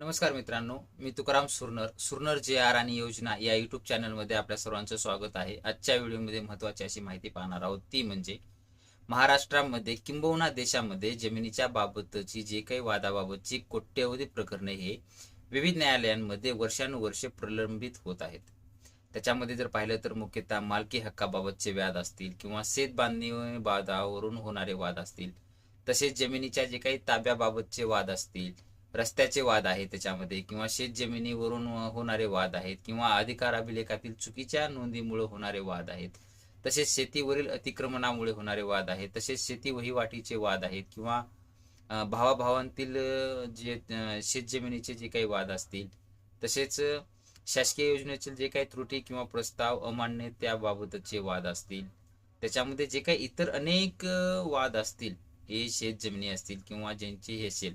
नमस्कार मित्रांनो मी तुकाराम सुरनर सुरनर जे आर आणि योजना या युट्यूब चॅनलमध्ये आपल्या सर्वांचं स्वागत आहे. आजच्या व्हिडिओमध्ये महत्त्वाची अशी माहिती पाहणार आहोत ती म्हणजे महाराष्ट्रामध्ये किंबहुना देशामध्ये जमिनीच्या बाबतची जे काही वादाबाबतची कोट्यवधी प्रकरणे हे विविध न्यायालयांमध्ये वर्षानुवर्षे प्रलंबित होत आहेत. त्याच्यामध्ये जर पाहिलं तर मुख्यतः मालकी हक्काबाबतचे वाद असतील किंवा शेत बांधणी वादावरून होणारे वाद असतील तसेच जमिनीच्या जे काही ताब्याबाबतचे वाद असतील रस्त्याचे वाद आहेत त्याच्यामध्ये किंवा शेत जमिनीवरून होणारे वाद आहेत किंवा अधिकार अभिलेखातील चुकीच्या नोंदीमुळे होणारे वाद आहेत. तसेच शेतीवरील अतिक्रमणामुळे होणारे वाद आहेत. तसेच शेती वहिवाटीचे वाद आहेत किंवा भावाभावांतील जे शेत जमिनीचे जे काही वाद असतील. तसेच शासकीय योजनेचे जे काही त्रुटी किंवा प्रस्ताव अमान्य त्याबाबतचे वाद असतील. त्याच्यामध्ये जे काही इतर अनेक वाद असतील हे शेत जमिनी असतील किंवा ज्यांचे हे असेल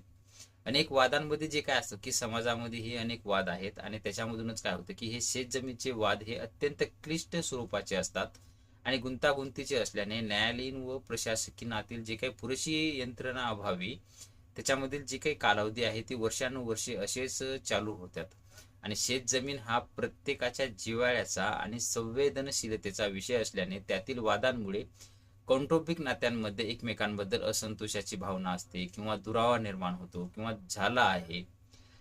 अनेक वादांमध्ये जे काय असतं की समाजामध्ये हे अनेक वाद आहेत आणि त्याच्यामधूनच काय होतं की हे शेतजमीनचे वाद हे अत्यंत क्लिष्ट स्वरूपाचे असतात आणि गुंतागुंतीचे असल्याने न्यायालयीन व प्रशासकीनातील जे काही पुरेशी यंत्रणा अभावी त्याच्यामधील जी काही कालावधी आहे ती वर्षानुवर्षे असेच चालू होतात आणि शेतजमीन हा प्रत्येकाच्या जिव्हाळ्याचा आणि संवेदनशीलतेचा विषय असल्याने त्यातील वादांमुळे कौटुंबिक नात्यांमध्ये एकमेकांबद्दल असंतोषाची भावना असते किंवा दुरावा निर्माण होतो किंवा झाला आहे.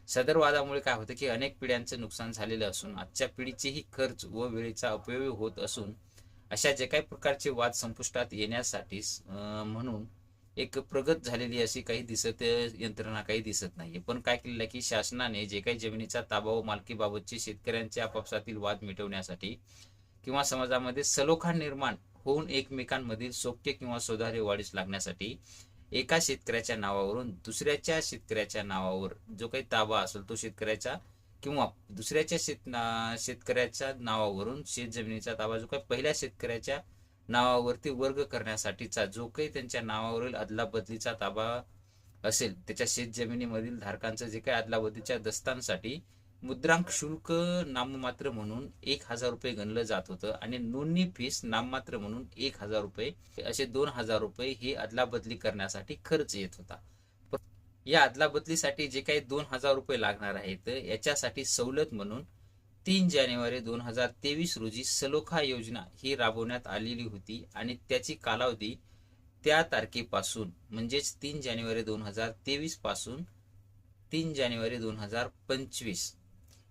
सदर वादामुळे काय होतं की अनेक पिढ्यांचं नुकसान झालेलं असून आजच्या पिढीचेही खर्च व वेळेचा अपव्यय होत असून अशा जे काही प्रकारचे वाद संपुष्टात येण्यासाठी म्हणून एक प्रगत झालेली अशी काही दिसत यंत्रणा काही दिसत नाहीये. पण काय केलेलं की शासनाने जे काही जमिनीचा ताबा व मालकीबाबतचे शेतकऱ्यांचे आपापसातील वाद मिटवण्यासाठी किंवा समाजामध्ये सलोखा निर्माण होऊन एकमेकांमधील सौख्य किंवा सुधारे वाढीस लागण्यासाठी एका शेतकऱ्याच्या नावावरून दुसऱ्याच्या शेतकऱ्याच्या नावावर जो काही ताबा असेल तो शेतकऱ्याचा किंवा दुसऱ्याच्या शेत शेतकऱ्याच्या नावावरून शेत जमिनीचा ताबा जो काही पहिल्या शेतकऱ्याच्या नावावरती वर्ग करण्यासाठीचा जो काही त्यांच्या नावावरील अदलाबदलीचा ताबा असेल त्याच्या शेत जमिनीमधील धारकांचं जे काही अदलाबदलीच्या दस्तांसाठी मुद्रांक शुल्क नाममात्र म्हणून एक हजार रुपये गणलं जात होतं आणि नोंदणी फीस नाममात्र म्हणून एक हजार रुपये असे दोन हजार रुपये ही अदलाबदली करण्यासाठी खर्च येत होता. या अदलाबदलीसाठी जे काही दोन हजार रुपये लागणार आहेत याच्यासाठी सवलत म्हणून तीन जानेवारी दोन हजार तेवीस रोजी सलोखा योजना ही राबवण्यात आलेली होती आणि त्याची कालावधी त्या तारखेपासून म्हणजेच तीन जानेवारी दोन हजार तेवीसपासून तीन जानेवारी दोन हजार पंचवीस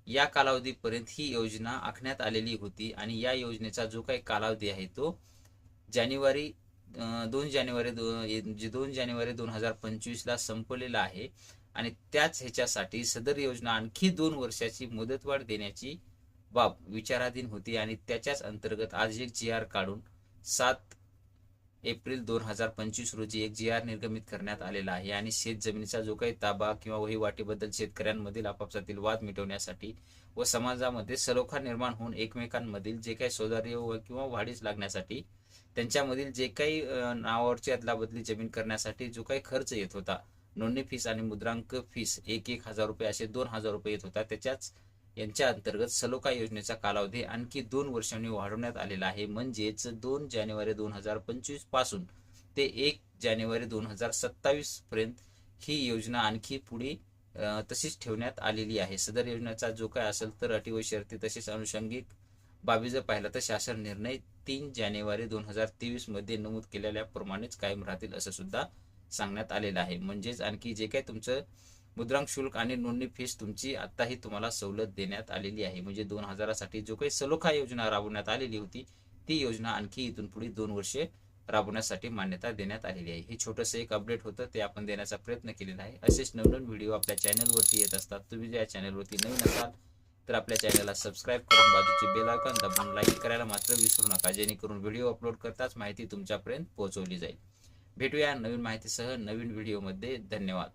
या कालावधीपर्यंत ही योजना आखण्यात आलेली होती आणि या योजनेचा जो काही कालावधी आहे तो जानेवारी दोन जानेवारी दो- दोन जानेवारी दोन हजार पंचवीसला संपलेला आहे आणि त्याच ह्याच्यासाठी सदर योजना आणखी दोन वर्षाची मुदतवाढ देण्याची बाब विचाराधीन होती आणि त्याच्याच अंतर्गत आज एक जी आर काढून सात एप्रिल दोन हजार पंचवीस रोजी एक जी आर निर्गमित करण्यात आलेला आहे आणि शेत जमिनीचा जो काही ताबा किंवा वहिवाटीबद्दल शेतकऱ्यांमधील आपापसातील वाद मिटवण्यासाठी व समाजामध्ये सलोखा निर्माण होऊन एकमेकांमधील जे काही सौदार्य किंवा वाढीस लागण्यासाठी त्यांच्यामधील जे काही नावावरची अदलाबदली जमीन करण्यासाठी जो काही खर्च येत होता नोंदणी फीस आणि मुद्रांक फीस एक एक हजार रुपये असे दोन हजार रुपये येत होता त्याच्याच यांच्या अंतर्गत सलोखा योजनेचा कालावधी आणखी दोन वर्षांनी वाढवण्यात आलेला आहे. म्हणजेच दोन जानेवारी दोन हजार पंचवीसपासून ते एक जानेवारी दोन हजार सत्तावीस पर्यंत ही योजना आणखी पुढे तशीच ठेवण्यात आलेली आहे. सदर योजनेचा जो काय असेल तर अटी व शर्ती तसेच अनुषंगिक बाबी जर पाहिला तर शासन निर्णय तीन जानेवारी दोन हजार तेवीसमध्ये नमूद केलेल्या प्रमाणेच कायम राहतील असं सुद्धा सांगण्यात आलेलं आहे. म्हणजेच आणखी जे काही तुमचं मुद्रांक शुल्क आणि नोंदणी फीस तुमची आताही तुम्हाला सवलत देण्यात आलेली आहे. म्हणजे दोन हजारासाठी जो काही सलोखा योजना राबवण्यात आलेली होती ती योजना आणखी इथून पुढे दोन वर्षे राबवण्यासाठी मान्यता देण्यात आलेली आहे. हे छोटंसं एक अपडेट होतं ते आपण देण्याचा प्रयत्न केलेला आहे. असेच नवनवीन व्हिडिओ आपल्या चॅनलवरती येत असतात. तुम्ही जर या चॅनलवरती नवीन असाल तर आपल्या चॅनलला सबस्क्राईब करून बाजूचे बेल आयकॉन दाबून लाईक करायला मात्र विसरू नका. जेणेकरून व्हिडिओ अपलोड करताच माहिती तुमच्यापर्यंत पोहोचवली जाईल. भेटूया नवीन माहितीसह नवीन व्हिडिओमध्ये धन्यवाद.